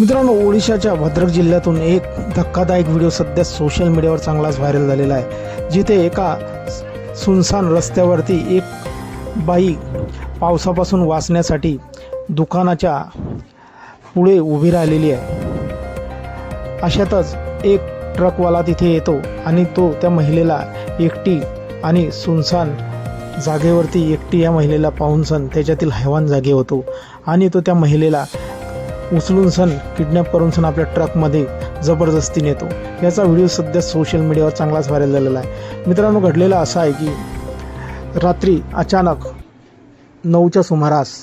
मित्रांनो ओडिशाच्या भद्रक जिल्ह्यातून एक धक्कादायक व्हिडिओ सध्या सोशल मीडियावर चांगलाच व्हायरल झालेला आहे. जिथे एका सुनसान रस्त्यावरती एक बाई पावसापासून वाचण्यासाठी दुकानाच्या पुढे उभी राहिलेली आहे. अशातच एक ट्रकवाला तिथे येतो आणि तो त्या महिलेला एकटी आणि सुनसान जागेवरती एकटी या महिलेला पाहून सण त्याच्यातील हैवान जागे होतो आणि तो त्या महिलेला उचलून सण किडनॅप करून सण आपल्या ट्रकमध्ये जबरदस्ती नेतो याचा व्हिडिओ सध्या सोशल मीडियावर चांगलाच व्हायरल झालेला आहे. मित्रांनो घडलेलं असं आहे की रात्री अचानक नऊच्या सुमारास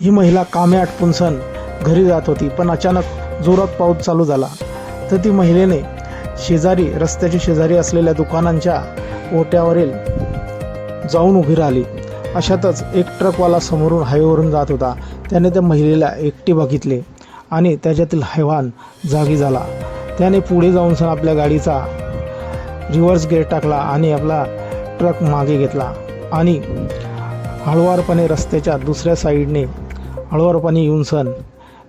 ही महिला कामे आटपून सण घरी जात होती पण अचानक जोरात पाऊस चालू झाला. तर ती महिलेने शेजारी रस्त्याच्या शेजारी असलेल्या दुकानांच्या ओट्यावरील जाऊन उभी राहिली. अशातच एक ट्रकवाला समोरून हायवेवरून जात होता. त्याने त्या महिलेला एकटी बघितले. आणि त्याच्यातील हैवान जागी झाला. त्याने पुढे जाऊन सण आपल्या गाडीचा रिव्हर्स गेअर टाकला आणि आपला ट्रक मागे घेतला. आणि हळुवारपणे रस्त्याच्या दुसऱ्या साईडने हळुवारपणे येऊन सण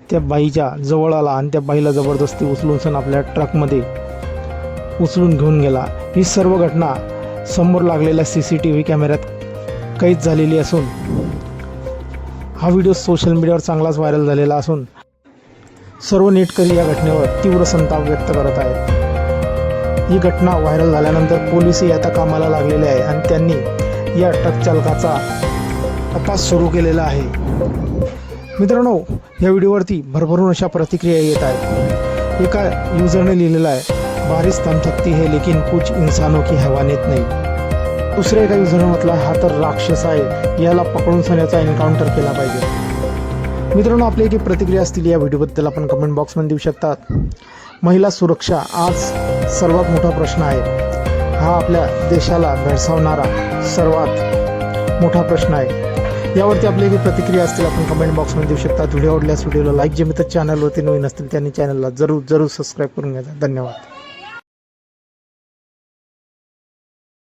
त्या बाईच्या जवळ आला आणि त्या बाईला जबरदस्ती उचलून सण आपल्या ट्रकमध्ये उचलून घेऊन गेला. ही सर्व घटना समोर लागलेल्या सी सी टी व्ही कॅमेऱ्यात कैद झालेली असून हा व्हिडिओ सोशल मीडियावर चांगलाच व्हायरल झालेला असून सर्व नेटकरी या घटनेवर तीव्र संताप व्यक्त करत आहेत. ही घटना व्हायरल झाल्यानंतर पोलीसही आता कामाला लागलेले आहे आणि त्यांनी या ट्रक चालकाचा तपास सुरू केलेला आहे. मित्रांनो या व्हिडिओवरती भरभरून अशा प्रतिक्रिया येत आहेत. एका युजरने लिहिलेलं आहे बारिश थम थकती है लेकिन कुछ इंसानों की हैवानियत नाही. दुसऱ्या एका युजरने म्हटलं हा तर राक्षस आहे याला पकडून सोन्याचा एन्काउंटर केला पाहिजे. मित्रांनो आपली एक प्रतिक्रिया असतील या व्हिडिओबद्दल आपण कमेंट बॉक्समध्ये देऊ शकतात. महिला सुरक्षा आज सर्वात मोठा प्रश्न आहे. हा आपल्या देशाला भेडसावणारा सर्वात मोठा प्रश्न आहे. यावरती आपली जी प्रतिक्रिया असतील आपण कमेंट बॉक्समध्ये देऊ शकतात. व्हिडिओ आवडल्यास व्हिडिओला लाईक जे मित्र चॅनलवरती नवीन असतील त्यांनी चॅनलला जरूर जरूर सबस्क्राईब करून घ्या. धन्यवाद.